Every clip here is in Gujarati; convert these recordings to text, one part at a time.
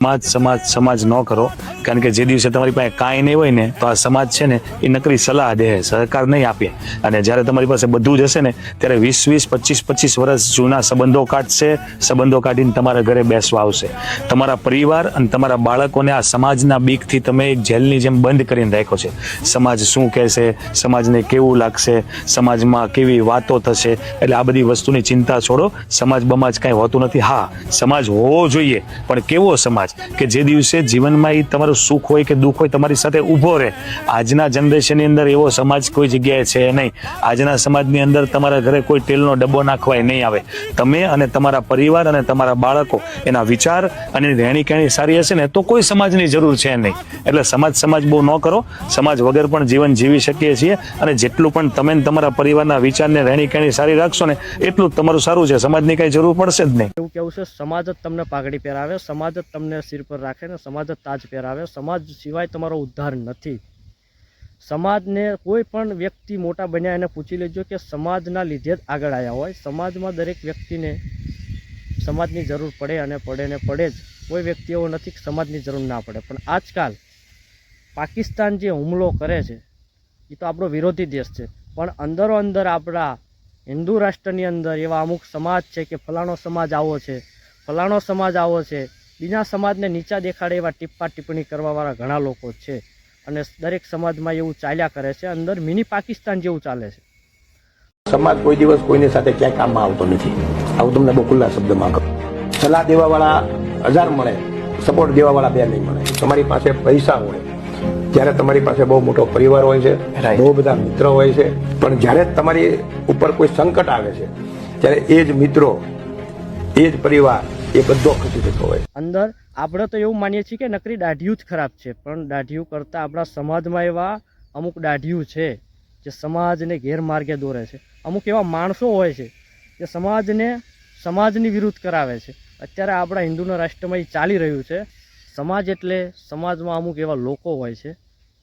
સમાજ સમાજ સમાજ ન કરો. કારણ કે જે દિવસે તમારી પાસે કાંઈ નહીં હોય ને, તો આ સમાજ છે ને, એ નકરી સલાહ દે, સહકાર નહીં આપે. અને જ્યારે તમારી પાસે બધું જ હશે ને, ત્યારે વીસ વીસ, પચીસ પચીસ વર્ષ જૂના સંબંધો કાઢશે, સંબંધો કાઢીને તમારા ઘરે બેસવા આવશે. તમારા પરિવાર અને તમારા બાળકોને આ સમાજના બીકથી તમે એક જેલની જેમ બંધ કરીને રાખ્યો છે. સમાજ શું કહેશે? સમાજને કેવું લાગશે? સમાજમાં કેવી વાતો થશે? એટલે આ બધી વસ્તુની ચિંતા છોડો. સમાજ બમાજ કાંઈ હોતું નથી. હા, સમાજ હોવો જોઈએ, પણ કેવો સમાજ? કે જે દિવસે જીવનમાં એ તમારું સુખ હોય કે દુઃખ હોય તમારી સાથે ઊભો રહે. આજના જનરેશનની અંદર એવો સમાજ કોઈ જગ્યાએ છે નહીં. આજના સમાજની અંદર તમારા ઘરે કોઈ તેલનો ડબ્બો નાખવાય નહીં આવે. તમે અને તમારા પરિવાર અને તમારા બાળકો એના વિચાર અને રહેણી કહેણી સારી હશે ને તો કોઈ સમાજની જરૂર છે નહીં. એટલે સમાજ સમાજ બહુ ન કરો. સમાજ વગર પણ જીવન જીવી શકીએ છીએ અને જેટલું પણ તમે તમારા પરિવારના વિચારને રહેણી કહેણી સારી રાખશો ને એટલું જ તમારું સારું છે. સમાજની કઈ જરૂર પડશે જ નહીં. એવું કેવું છે? સમાજ જ તમને પાઘડી પહેરાવે, સમાજ જ તમને સિર પર રાખે ને સમાજ જ તાજ પહેરાવે. સમાજ સિવાય તમારો ઉદ્ધાર નથી. સમાજને કોઈ પણ વ્યક્તિ મોટા બન્યા એને પૂછી લેજો કે સમાજના લીધે જ આગળ આવ્યા હોય. સમાજમાં દરેક વ્યક્તિને સમાજની જરૂર પડે અને પડે ને પડે જ. કોઈ વ્યક્તિ એવો નથી કે સમાજની જરૂર ના પડે. પણ આજકાલ પાકિસ્તાન જે હુમલો કરે છે એ તો આપણો વિરોધી દેશ છે. પણ અંદરો અંદર આપણા હિન્દુ રાષ્ટ્રની અંદર એવા અમુક સમાજ છે કે ફલાણો સમાજ આવો છે, ફલાણો સમાજ આવો છે બીજા સમાજને નીચા દેખાડે એવા ટીપ્પા ટિપ્પણી કરવાવાળા ઘણા લોકો છે અને દરેક સમાજમાં એવું ચાલ્યા કરે છે. અંદર મિની પાકિસ્તાન જેવું ચાલે છે. સમાજ કોઈ દિવસ કોઈની સાથે ક્યાંય કામમાં આવતો નથી. આવું તમને બહુ ખુલ્લા શબ્દમાં કહું. સલાહ દેવાવાળા હજાર મળે સપોર્ટ દેવાવાળા બે નહીં મળે. તમારી પાસે પૈસા હોય ત્યારે તમારી પાસે બહુ મોટો પરિવાર હોય છે બહુ બધા મિત્ર હોય છે. પણ જ્યારે તમારી ઉપર કોઈ સંકટ આવે છે ત્યારે એ જ મિત્રો એ જ પરિવાર એ બધો ખસી જતો હોય. અંદર આપણે તો એવું માનીએ છીએ કે નકરી દાઢિયું જ ખરાબ છે, પણ દાઢિયું કરતાં આપણા સમાજમાં એવા અમુક દાઢિયું છે, જે સમાજને ગેરમાર્ગે દોરે છે. અમુક એવા માણસો હોય છે, જે સમાજને, સમાજની વિરુદ્ધ કરાવે છે. અત્યારે આપણા હિન્દુના રાષ્ટ્રમાં એ ચાલી રહ્યું છે. સમાજ એટલે સમાજમાં અમુક એવા લોકો હોય છે,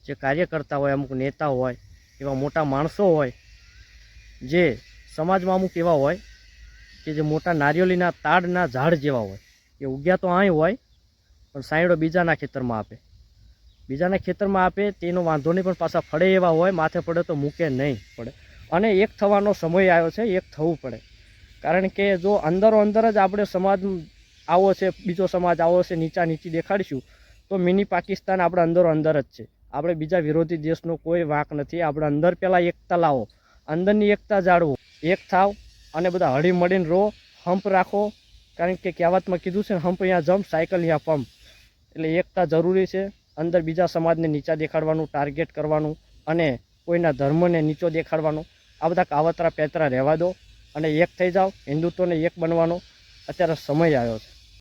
જે કાર્યકર્તા હોય, અમુક નેતા હોય, એવા મોટા માણસો હોય, જે સમાજમાં અમુક એવા હોય કે જે મોટા નારિયેળીના તાડના ઝાડ જેવા હોય, એ ઉગ્યા તો અહીં હોય, પણ સાયડો બીજાના ખેતરમાં આપે. બીજાના ખેતરમાં આપે, તેનો વાંધો નહીં, પણ પાછા ફળે એવા હોય, માથે પડે તો મૂકે નહીં પડે. અને એક થવાનો સમય આવ્યો છે, એક થવું પડે. કારણ કે જો અંદરો અંદર જ આપણે સમાજ આવો છે, બીજો સમાજ આવો છે, નીચા નીચી દેખાડીશું, તો મિની પાકિસ્તાન આપણે અંદરો અંદર જ છે. આપણે બીજા વિરોધી દેશનો કોઈ વાંક નથી. આપણે અંદર પહેલાં એકતા લાવો અંદરની એકતા જાળવો. એક થાવ અને બધા હળી મળીને રહો હંપ રાખો. કારણ કે કહેવતમાં કીધું છે ને હંપ અહીંયા જમ્પ સાયકલ અહીંયા પંપ એટલે એકતા જરૂરી છે. અંદર બીજા સમાજને નીચા દેખાડવાનું ટાર્ગેટ કરવાનું અને કોઈના ધર્મને નીચો દેખાડવાનું. આ બધા કાવતરા પેતરા રહેવા દો અને એક થઈ જાઓ. હિન્દુત્વને એક બનવાનો. અત્યારે સમય આવ્યો છે.